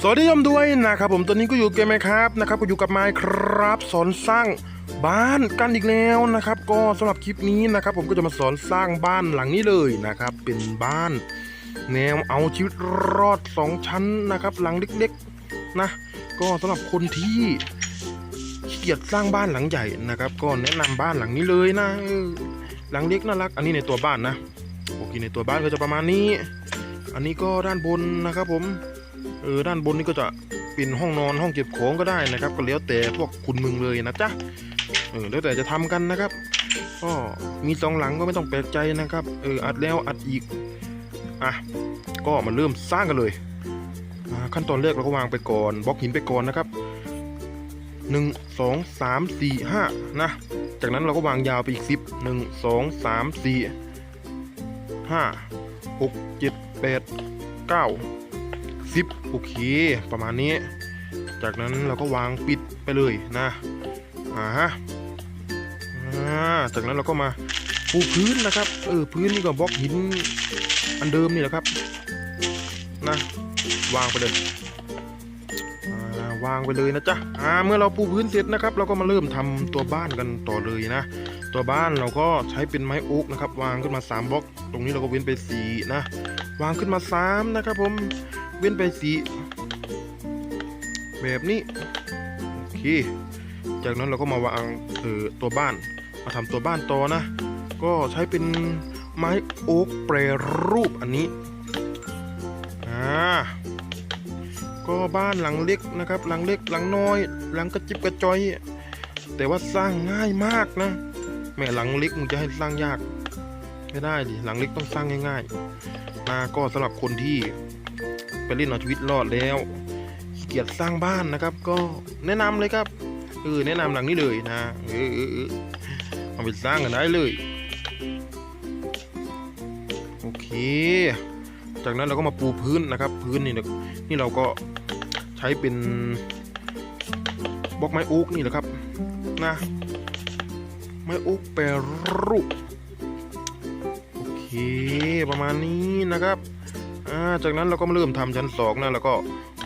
สวัสดียมด้วยนะครับผมตอนนี้ก็อยู่เกมไหมครับนะครับก็อยู่กับไมค์ครับสอนสร้างบ้านกันอีกแล้วนะครับ ก็สำหรับคลิปนี้นะครับ ผมก็จะมาสอนสร้างบ้านหลังนี้เลยนะครับ เป็นบ้าน แนวเอาชีวิตรอดสองชั้นนะครับ หลังเล็กๆนะก็สำหรับคนที่ขี้เกียจสร้างบ้านหลังใหญ่นะครับ ก็แนะนำบ้านหลังนี้เลยนะหลังเล็กน่ารัก อันนี้ในตัวบ้านนะโอเคในตัวบ้านก็จะประมาณนี้ อันนี้ก็ด้านบนนะครับผม เออด้านบนนี่ก็จะเป็นห้องนอนห้องเก็บของก็ได้นะครับ ก็แล้วแต่พวกคุณมึงเลยนะจ๊ะเออแล้วแต่จะทำกันนะครับ ก็มีสองหลังก็ไม่ต้องแปลกใจนะครับ เอออัดแล้วอัดอีกอะก็มาเริ่มสร้างกันเลยขั้นตอนแรกเราก็วางไปก่อนบล็อกหินไปก่อนนะครับหนึ่งสองสามสี่ห้านะจากนั้นเราก็วางยาวไปอีกสิบหนึ่งสองสามสี่ห้าหกเจ็ดแปดเก้า ซิปโอเค ประมาณนี้ จากนั้นเราก็วางปิดไปเลยนะอ่าฮะอ่าจากนั้นเราก็มาปูพื้นนะครับเออพื้นนี่ก็บล็อกหินอันเดิมนี่แหละครับนะวางไปเลยอ่าวางไปเลยนะจ๊ะอ่าเมื่อเราปูพื้นเสร็จนะครับ เราก็มาเริ่มทำตัวบ้านกันต่อเลยนะ ตัวบ้านเราก็ใช้เป็นไม้โอ๊กนะครับ วางขึ้นมา 3บล็อก ตรงนี้เราก็เว้นไปสีนะ วางขึ้นมา 3 นะครับผม เว้นไปสี แบบนี้ โอเค จากนั้นเราก็มาวางเออตัวบ้าน มาทำตัวบ้านต่อนะ ก็ใช้เป็นไม้โอ๊กแปรรูปอันนี้ อ่า ก็บ้านหลังเล็กนะครับ หลังเล็กหลังน้อย หลังกระจิบกระจอย แต่ว่าสร้างง่ายมากนะ แม่หลังเล็กมึงจะให้สร้างยาก ไม่ได้ดิ หลังเล็กต้องสร้างง่ายๆนะก็สำหรับคนที่ ไปเล่นเอาชีวิตรอดแล้วขี้เกียจสร้างบ้านนะครับ ก็แนะนำเลยครับเออแนะนำหลังนี้เลยนะเออเออเออเอาไปสร้างกันได้เลยโอเค จากนั้นเราก็มาปูพื้นนะครับ พื้นนี่นะนี่เราก็ใช้เป็นบล็อกไม้อ๊กนี่แหละครับนะไม้อ๊กแปรรูปโอเคประมาณนี้นะครับ จากนั้นเราก็มาเริ่มทำชั้นสองนะแล้วก็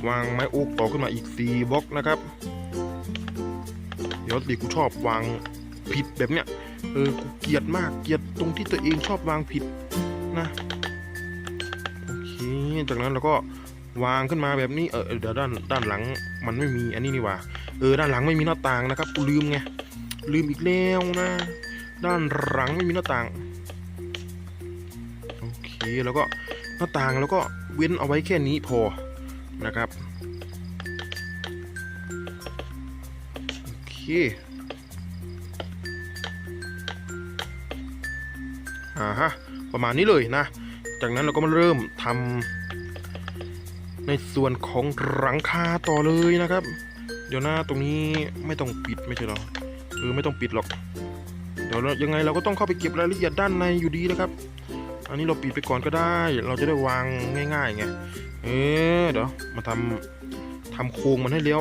วางไม้โอ๊กต่อขึ้นมาอีก4บล็อกนะครับ เดี๋ยวดิกูชอบวางผิดแบบเนี้ยเออกูเกลียดมากเกลียดตรงที่ตัวเองชอบวางผิดนะโอเคจากนั้นเราก็วางขึ้นมาแบบนี้เออเดี๋ยวด้านด้านหลังมันไม่มีอันนี้นี่หว่าเออด้านหลังไม่มีหน้าต่างนะครับกูลืมไงลืมอีกแล้วนะ ด้านหลังไม่มีหน้าต่างโอเคแล้วก็ น้าต่างแล้วก็เว้นเอาไว้แค่นี้พอนะครับโอเคอ่าฮะประมาณนี้เลยนะ จากนั้นเราก็มาเริ่มทำในส่วนของหลังคาต่อเลยนะครับ เดี๋ยวหน้าตรงนี้ไม่ต้องปิดไม่ใช่หรอเออไม่ต้องปิดหรอก เดี๋ยวยังไงเราก็ต้องเข้าไปเก็บรายละเอียดด้านในอยู่ดีนะครับ อันนี้เราปิดไปก่อนก็ได้ เราจะได้วางง่ายๆไงเออเดี๋ยวมาทำทำโครงมันให้เลี้ยว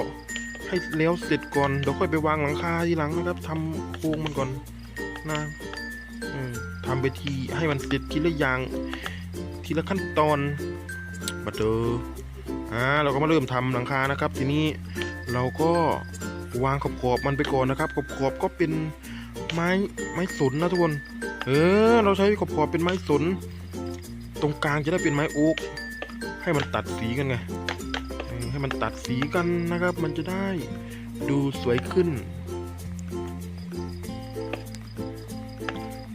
ให้เลี้ยวเสร็จก่อนเดี๋ยวค่อยไปวางหลังคาทีหลังนะครับทำโครงมันก่อนนะเออทำไปทีให้มันเสร็จทีละอย่าง ทีละขั้นตอนมาเจออ่าเราก็มาเริ่มทำหลังคานะครับ ทีนี้เราก็วางขอบขอบมันไปก่อนนะครับขอบขอบก็เป็นไม้ไม้สนนะทุกคน เออ เราใช้ขอบขอบเป็นไม้สน ตรงกลางจะได้เป็นไม้โอ๊กให้มันตัดสีกันไงให้มันตัดสีกันนะครับ มันจะได้ดูสวยขึ้น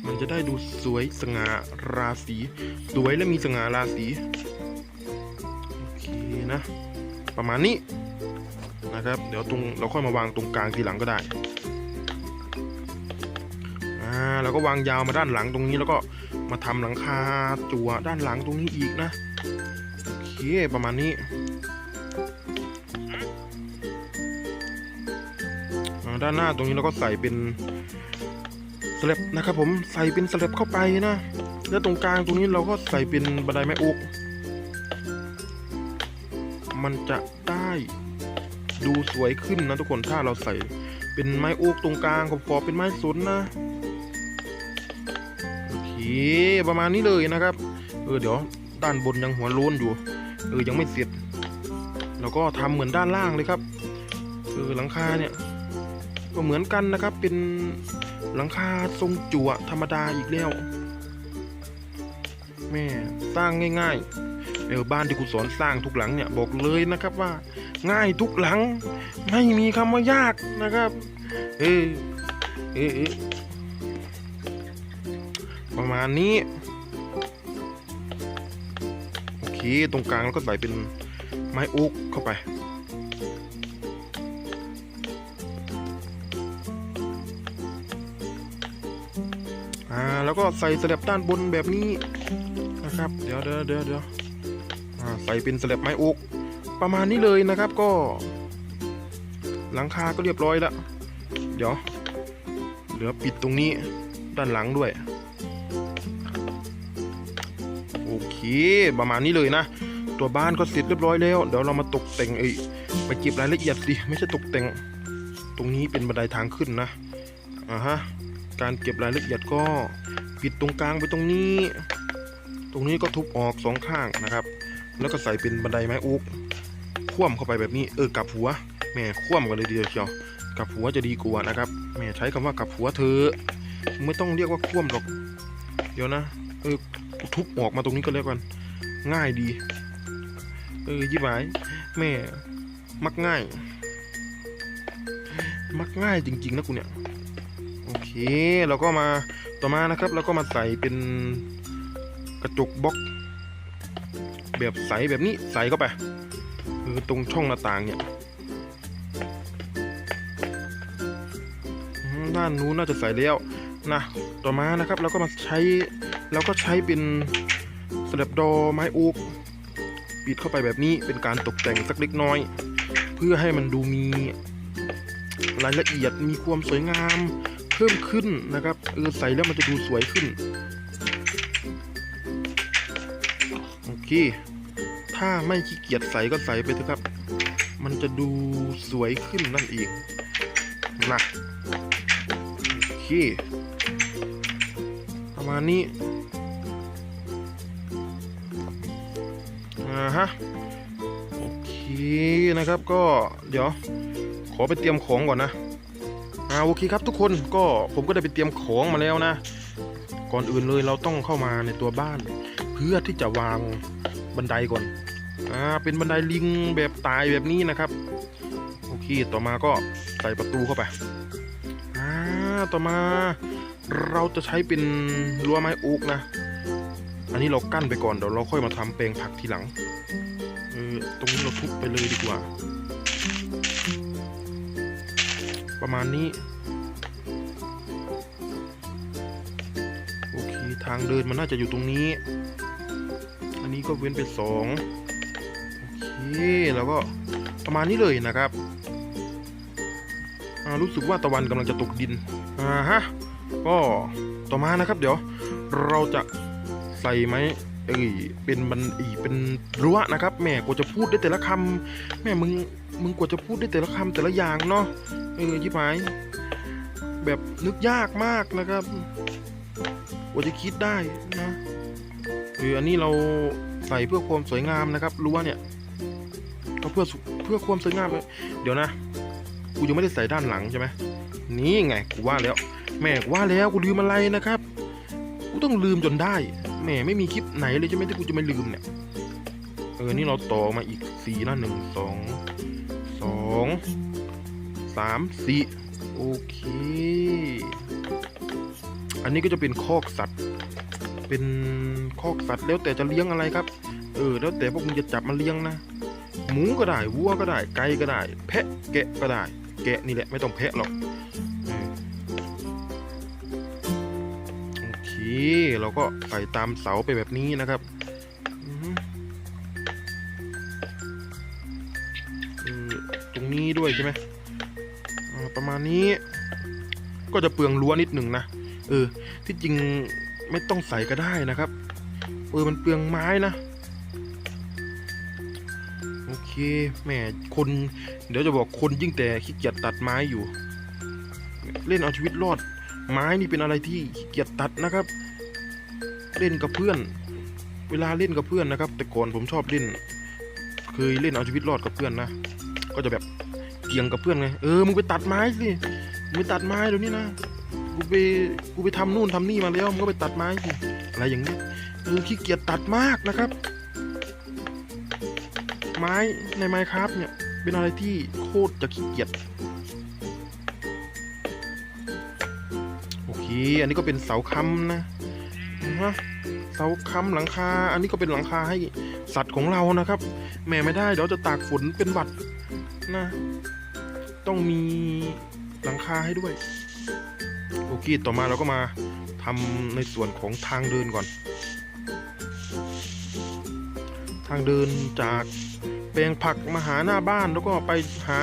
มันจะได้ดูสวยสง่าราศีสวยและมีสง่าราศีโอเคนะ ประมาณนี้นะครับ เดี๋ยวตรงเราค่อยมาวางตรงกลางทีหลังก็ได้ แล้วก็วางยาวมาด้านหลังตรงนี้แล้วก็มาทำหลังคาจั่วด้านหลังตรงนี้อีกนะโอเคประมาณนี้ด้านหน้าตรงนี้เราก็ใส่เป็นสลับนะครับผมใส่เป็นสลับเข้าไปนะ แล้วตรงกลางตรงนี้เราก็ใส่เป็นบันไดไม้อกมันจะได้ดูสวยขึ้นนะทุกคนถ้าเราใส่เป็นไม้อ๊กตรงกลางขอบๆเป็นไม้สนนะ ประมาณนี้เลยนะครับ เออเดี๋ยวด้านบนยังหัวโล้นอยู่ เออยังไม่เสร็จ แล้วก็ทำเหมือนด้านล่างเลยครับ เออหลังคาเนี่ย ก็เหมือนกันนะครับ เป็นหลังคาทรงจั่วธรรมดาอีกแล้วแม่สร้างง่ายๆเออบ้านที่กูสอนสร้างทุกหลังเนี่ยบอกเลยนะครับว่า ง่ายทุกหลัง ไม่มีคำว่ายากนะครับ เออเออเออ ประมาณนี้ โอเค ตรงกลางแล้วก็ใส่เป็นไม้อ๊กเข้าไป อ่า แล้วก็ใส่สลับด้านบนแบบนี้นะครับ เดี๋ยวเดี๋ยวเดี๋ยวเดี๋ยวอ่าใส่เป็นสลับไม้อ๊กประมาณนี้เลยนะครับก็ หลังคาก็เรียบร้อยแล้ว เดี๋ยวเหลือปิดตรงนี้ด้านหลังด้วย ประมาณนี้เลยนะ ตัวบ้านก็เสร็จเรียบร้อยแล้ว เดี๋ยวเรามาตกแต่งไอ้ไปเก็บรายละเอียดดิไม่ใช่ตกแต่ง ตรงนี้เป็นบันไดทางขึ้นนะอ่าฮะการเก็บรายละเอียดก็ปิดตรงกลางไปตรงนี้ ตรงนี้ก็ทุบออกสองข้างนะครับ แล้วก็ใส่เป็นบันไดไม้อุกคว่ำเข้าไปแบบนี้เออกลับหัวแม่คว่ำกันเลยเดียวเชียวกลับหัวจะดีกว่านะครับแม่ใช้คำว่ากลับหัวเธอไม่ต้องเรียกว่าคว่ำหรอก เดี๋ยวนะเออ ทุบออกมาตรงนี้ก็แล้วกัน ง่ายดี เออยี่หมายแม่ มักง่าย มักง่ายจริง ๆ นะกูเนี่ยโอเคเราก็มาต่อมานะครับแล้วก็มาใส่เป็นกระจกบล็อก แบบใสแบบนี้ใส่เข้าไปคือตรงช่องหน้าต่างเนี่ยด้านนู้นน่าจะใส่แล้วนะต่อมานะครับเราก็มาใช้ เราก็ใช้เป็นสลับดอไม้อ๊กปิดเข้าไปแบบนี้เป็นการตกแต่งสักเล็กน้อย เพื่อให้มันดูมีรายละเอียดมีความสวยงามเพิ่มขึ้นนะครับเออใส่แล้วมันจะดูสวยขึ้นโอเคถ้าไม่ขี้เกียจใส่ก็ใส่ไปเถอะครับ มันจะดูสวยขึ้นนั่นเองนะโอเคประมาณนี้ อ่าฮะโอเคนะครับก็เดี๋ยวขอไปเตรียมของก่อนนะอ่าโอเคครับทุกคนก็ผมก็ได้ไปเตรียมของมาแล้วนะ ก่อนอื่นเลยเราต้องเข้ามาในตัวบ้าน เพื่อที่จะวางบันไดก่อนอ่าเป็นบันไดลิงแบบตายแบบนี้นะครับโอเคต่อมาก็ใส่ประตูเข้าไปอ่าต่อมาเราจะใช้เป็นรั้วไม้อ๊กนะ อันนี้เรากั้นไปก่อนเดี๋ยวเราค่อยมาทำแปลงผักทีหลัง ทุบไปเลยดีกว่า ประมาณนี้ โอเค ทางเดินมันน่าจะอยู่ตรงนี้ อันนี้ก็เว้นไปสองโอเค แล้วก็ประมาณนี้เลยนะครับรู้สึกว่าตะวันกำลังจะตกดิน อ่าฮะ ก็ต่อมานะครับ เดี๋ยวเราจะใส่ไหม เอ้ยเป็นบันอีเป็นรั้วนะครับแม่กว่าจะพูดได้แต่ละคำแม่มึงมึงกว่าจะพูดได้แต่ละคำแต่ละอย่างเนาะเออยิบหายแบบนึกยากมากนะครับกว่าจะคิดได้นะคืออันนี้เราใส่เพื่อความสวยงามนะครับรั้วเนี่ยก็เพื่อเพื่อความสวยงามเลยเดี๋ยวนะกูยังไม่ได้ใส่ด้านหลังใช่ไหมนี่ไงกูว่าแล้ว แม่กูว่าแล้วกูลืมอะไรนะครับกูต้องลืมจนได้ แม่ไม่มีคลิปไหนเลยใช่ไหมที่กูจะไม่ลืมเนี่ยเออนี่เราต่อมาอีกสี่นะหนึ่งสองสองสามสี่โอเค อันนี้ก็จะเป็นคอกสัตว์ เป็นคอกสัตว์แล้วแต่จะเลี้ยงอะไรครับ เออ แล้วแต่พวกมึงจะจับมาเลี้ยงนะ หมูก็ได้วัวก็ได้ไก่ก็ได้ แพะแกะก็ได้ แกะนี่แหละไม่ต้องแพะหรอก โอเคเราก็ใส่ตามเสาไปแบบนี้นะครับตรงนี้ด้วยใช่ไหมประมาณนี้ ก็จะเปลืองรั้วนิดหนึ่งนะเออ ที่จริงไม่ต้องใส่ก็ได้นะครับ เออมันเปลืองไม้นะโอเคแหมคน เดี๋ยวจะบอกคนยิ่งแต่ขี้เกียจตัดไม้อยู่ เล่นเอาชีวิตรอด ไม้นี่เป็นอะไรที่เกียจตัดนะครับ เล่นกับเพื่อน เวลาเล่นกับเพื่อนนะครับ แต่ก่อนผมชอบเล่น เคยเล่นเอาชีวิตรอดกับเพื่อนนะก็จะแบบเกี่ยงกับเพื่อนไงเออมึงไปตัดไม้สิมึงไปตัดไม้เดี๋ยวนี้นะกูไปกูไปทำนู่นทำนี่มาแล้วมึงก็ไปตัดไม้สิอะไรอย่างนี้เออขี้เกียจตัดมากนะครับ ไม้ในไม้ครับเนี่ยเป็นอะไรที่โคตรจะขี้เกียจ อันนี้ก็เป็นเสาค้ำนะนะฮะเสาค้ำหลังคา อันนี้ก็เป็นหลังคาให้สัตว์ของเรานะครับ แม่ไม่ได้เดี๋ยวจะตากฝนเป็นหวัดนะ ต้องมีหลังคาให้ด้วย โอเค ต่อมาเราก็มาทำในส่วนของทางเดินก่อน ทางเดินจากแปลงผักมาหาหน้าบ้านแล้วก็ไปหา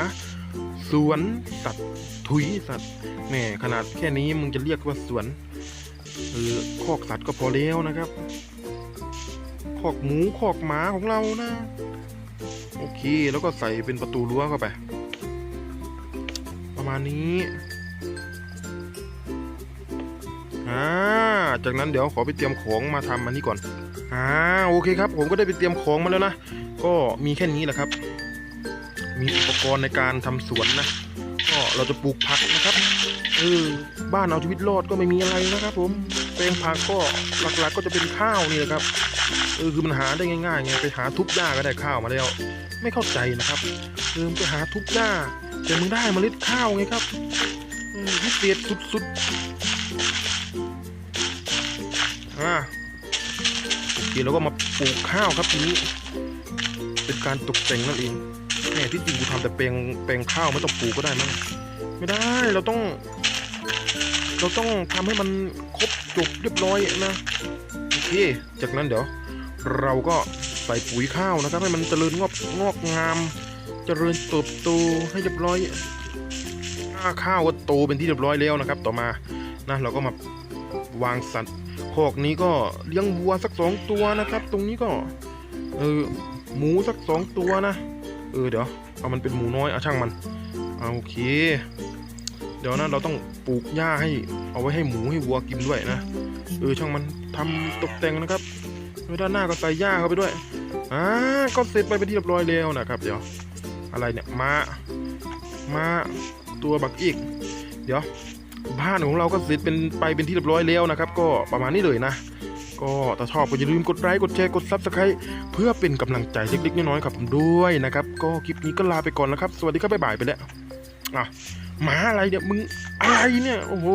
สวนสัตว์ถุยสัตว์แหม่ขนาดแค่นี้มึงจะเรียกว่าสวนเออคอกสัตว์ก็พอแล้วนะครับคอกหมูคอกหมาของเรานะ โอเคแล้วก็ใส่เป็นประตูรั้วเข้าไป ประมาณนี้อ่าจากนั้นเดี๋ยวขอไปเตรียมของมาทำอันนี้ก่อนอ่าโอเคครับ ผมก็ได้ไปเตรียมของมาแล้วนะ ก็มีแค่นี้แหละครับ มีอุปกรณ์ในการทำสวนนะก็เราจะปลูกผักนะครับเออบ้านเอาชีวิตรอดก็ไม่มีอะไรนะครับผมแปลงผักก็หลักๆก็จะเป็นข้าวนี่แหละครับเออคือมันหาได้ง่ายๆไงไปหาทุบหญ้าก็ได้ข้าวมาแล้ว ไม่เข้าใจนะครับเออมึงไปหาทุบหญ้าแต่มึงได้เมล็ดข้าวไงครับเออพิเศษสุดๆอ่าโอเคแล้วก็มาปลูกข้าวครับทีนี้เป็นการตกแต่งนั่นเอง่ที่จริงกูทำแต่แปลงแปลงข้าวไม่ต้องปูกก็ได้มั้งไม่ได้เราต้อง เราต้องทำให้มันครบจบเรียบร้อยนะโอเคจากนั้นเดี๋ยว เราก็ใส่ปุ๋ยข้าวนะครับ ให้มันเจริญงอกงอกงาม เจริญเติบโตให้เรียบร้อยถ้าข้าวก็โตเป็นที่เรียบร้อยแล้วนะครับ ต่อมานะเราก็มาวางสัตว์คอกนี้ก็เลี้ยงวัวสักสองตัวนะครับ ตรงนี้ก็เออหมูสักสองตัวนะ เออเดี๋ยวเอามันเป็นหมูน้อยเอาช่างมันเอาโอเค เดี๋ยวนะเราต้องปลูกหญ้าให้เอาไว้ให้หมูให้วัวกินด้วยนะเออช่างมันทำตกแต่งนะครับด้านหน้าก็ใส่หญ้าเข้าไปด้วยอ่าก็เสร็จไปเป็นที่เรียบร้อยแล้วนะครับ เดี๋ยว อะไรเนี่ยมามาตัวบักอีก เดี๋ยวบ้านของเราก็เสร็จเป็นไปเป็นที่เรียบร้อยแล้วนะครับ ก็ประมาณนี้เลยนะ ก็ถ้าชอบก็อย่าลืมกดไลค์กดแชร์กดซับสไครต์เพื่อเป็นกำลังใจเล็กๆน้อยๆครับผมด้วยนะครับ ก็คลิปนี้ก็ลาไปก่อนนะครับ สวัสดีครับบ๊ายบายไปแล้วอะหมาอะไรเนี่ยมึงอะไรเนี่ยโอ้โห